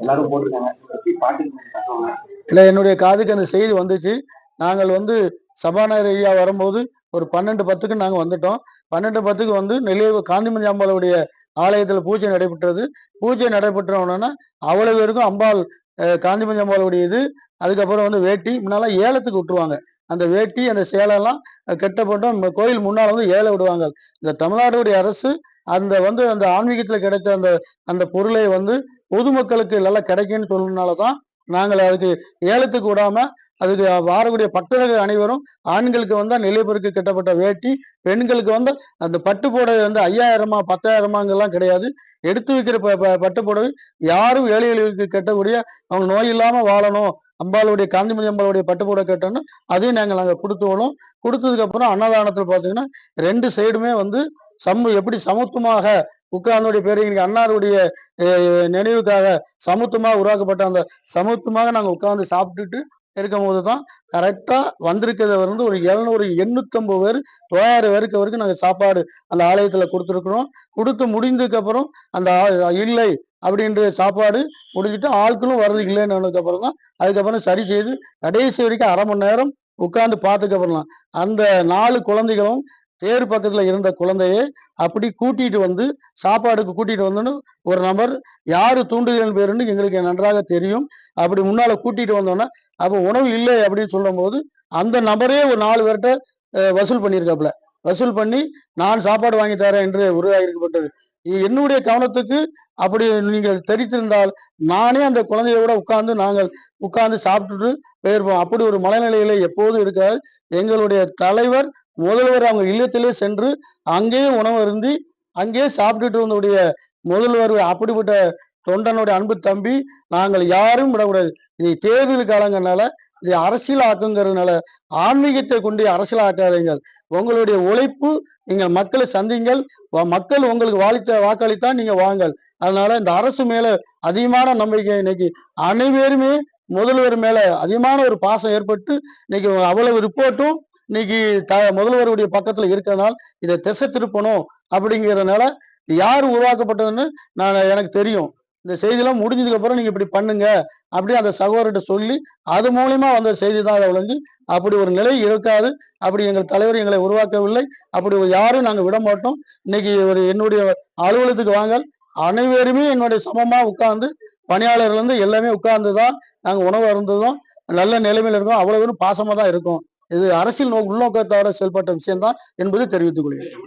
எல்லாரும் போட்டிருக்காங்க. இல்லை என்னுடைய காதுக்கு அந்த செய்தி வந்துச்சு. நாங்கள் வந்து சபாநாயகர் ஐயா வரும்போது ஒரு பன்னெண்டு பத்துக்கு நாங்கள் வந்துட்டோம். பன்னெண்டு பத்துக்கு வந்து நெல்லை காந்திமதி அம்பாளுடைய ஆலயத்தில் பூஜை நடைபெற்றது. பூஜை நடைபெற்ற உடனே அவ்வளவு பேருக்கும் அம்பாள் அஹ், அம்பாளுடைய இது அதுக்கப்புறம் வந்து வேட்டி முன்னால ஏலத்துக்கு விட்டுருவாங்க. அந்த வேட்டி அந்த சேலைலாம் எல்லாம் கட்டப்பட்டோம் கோயில் முன்னால வந்து ஏழை விடுவாங்க. இந்த தமிழ்நாடுடைய அரசு அந்த வந்து அந்த ஆன்மீகத்துல கிடைச்ச அந்த அந்த பொருளை வந்து பொதுமக்களுக்கு நல்லா கிடைக்குன்னு சொல்றதுனால தான் நாங்கள் அதுக்கு ஏலத்துக்கு விடாம அதுக்கு வாரக்கூடிய பக்தர்கள் அனைவரும் ஆண்களுக்கு வந்தா நிலைப்பெருக்கு கட்டப்பட்ட வேட்டி பெண்களுக்கு வந்து அந்த பட்டு புடவை வந்து ஐயாயிரமா பத்தாயிரமாங்கெல்லாம் கிடையாது. எடுத்து வைக்கிற ப- ப- பட்டு புடவை யாரும் ஏழை எளியவர்களுக்கு கட்டக்கூடிய அவங்க நோய் இல்லாம வாழணும் அம்பாளுடைய காந்திமதி அம்பாளுடைய பட்டு புடவை கட்டணும் அதையும் நாங்கள் நாங்கள் கொடுத்துவோம் கொடுத்ததுக்கு அப்புறம் அன்னதானத்தில் பார்த்தீங்கன்னா ரெண்டு சைடுமே வந்து சம எப்படி சமத்துவமாக உட்கார்ந்துடைய பேரு இன்னைக்கு அன்னாருடைய நினைவுக்காக சமத்துவமாக உருவாக்கப்பட்ட அந்த சமத்துவமாக நாங்கள் உட்கார்ந்து சாப்பிட்டுட்டு இருக்கும்போது தான் கரெக்டாக வந்திருக்கிறத வந்து ஒரு எழுநூறு எண்ணூத்தம்பது பேர் தொள்ளாயிரம் பேருக்கு வரைக்கும் நாங்கள் சாப்பாடு அந்த ஆலயத்தில் கொடுத்துருக்குறோம். கொடுத்து முடிந்ததுக்கப்புறம் அந்த இல்லை அப்படின்ற சாப்பாடு முடிஞ்சிட்டு ஆட்களும் வர்றது இல்லைன்னு அப்புறம் தான் அதுக்கப்புறம் சரி செய்து கடைசி வரைக்கும் அரை மணி நேரம் உட்கார்ந்து பார்த்துக்கப்புறலாம் அந்த நாலு குழந்தைகளும் தேர் பக்கத்துல இருந்த குழந்தையை அப்படி கூட்டிட்டு வந்து சாப்பாடுக்கு கூட்டிட்டு வந்தோன்னு ஒரு நபர் யாரு தூண்டுகிறேன் பேருன்னு எங்களுக்கு நன்றாக தெரியும். அப்படி முன்னால கூட்டிட்டு வந்தோன்னே அப்போ உணவு இல்லை அப்படின்னு சொல்லும் போது அந்த நபரே ஒரு நாலு பேர்கிட்ட வசூல் பண்ணியிருக்காப்புல. வசூல் பண்ணி நான் சாப்பாடு வாங்கி தரேன் என்று உருவாகிருக்கப்பட்டது என்னுடைய கவனத்துக்கு அப்படி நீங்கள் தெரித்திருந்தால் நானே அந்த குழந்தையோட உட்கார்ந்து நாங்கள் உட்கார்ந்து சாப்பிட்டுட்டு போயிருப்போம். அப்படி ஒரு மனநிலையில எப்போதும் இருக்காது. எங்களுடைய தலைவர் முதல்வர் அவங்க இல்லத்திலே சென்று அங்கேயே உணவு அருந்தி அங்கேயே சாப்பிட்டுட்டு இருந்தவுடைய முதல்வர் அப்படிப்பட்ட தொண்டனுடைய அன்பு தம்பி நாங்கள் யாரும் விடக்கூடாது. இது தேர்தல் காலங்கனால இது அரசியல் ஆக்குங்கிறதுனால ஆன்மீகத்தை கொண்டு அரசியல் ஆக்காதீங்கள் உங்களுடைய உழைப்பு நீங்கள் மக்களை சந்திங்கள். மக்கள் உங்களுக்கு வாழ்த்த வாக்களித்தான் நீங்க வாங்கள் அதனால இந்த அரசு மேல அதிகமான நம்பிக்கை இன்னைக்கு அனைவருமே முதல்வர் மேல அதிகமான ஒரு பாசம் ஏற்பட்டு இன்னைக்கு அவ்வளவு ரிப்போர்ட்டும் இன்னைக்கு த முதல்வருடைய பக்கத்துல இருக்கிறதுனால இதை திசை திருப்பணும் அப்படிங்கிறதுனால யார் உருவாக்கப்பட்டதுன்னு நான் எனக்கு தெரியும். இந்த செய்தியெல்லாம் முடிஞ்சதுக்கு அப்புறம் நீங்க இப்படி பண்ணுங்க அப்படி அந்த சகோதரர்கிட்ட சொல்லி அது மூலியமா வந்த செய்தி தான் அதை விளைஞ்சு அப்படி ஒரு நிலை இருக்காது. அப்படி எங்கள் தலைவர் எங்களை உருவாக்கவில்லை. அப்படி யாரும் நாங்க விட மாட்டோம். இன்னைக்கு ஒரு என்னுடைய அலுவலகத்துக்கு வாங்க அனைவருமே என்னுடைய சமமா உட்கார்ந்து பணியாளர்கள் இருந்து எல்லாமே உட்கார்ந்து தான் நாங்க உணவு அருந்ததும் நல்ல நிலைமையில இருக்கோம் அவ்வளவு பாசமா தான் இருக்கும். இது அரசியல் நோ உள்நோக்கத்தோட செயல்பட்ட விஷயம்தான் என்பது தெரிவித்துக் கொள்கிறேன்.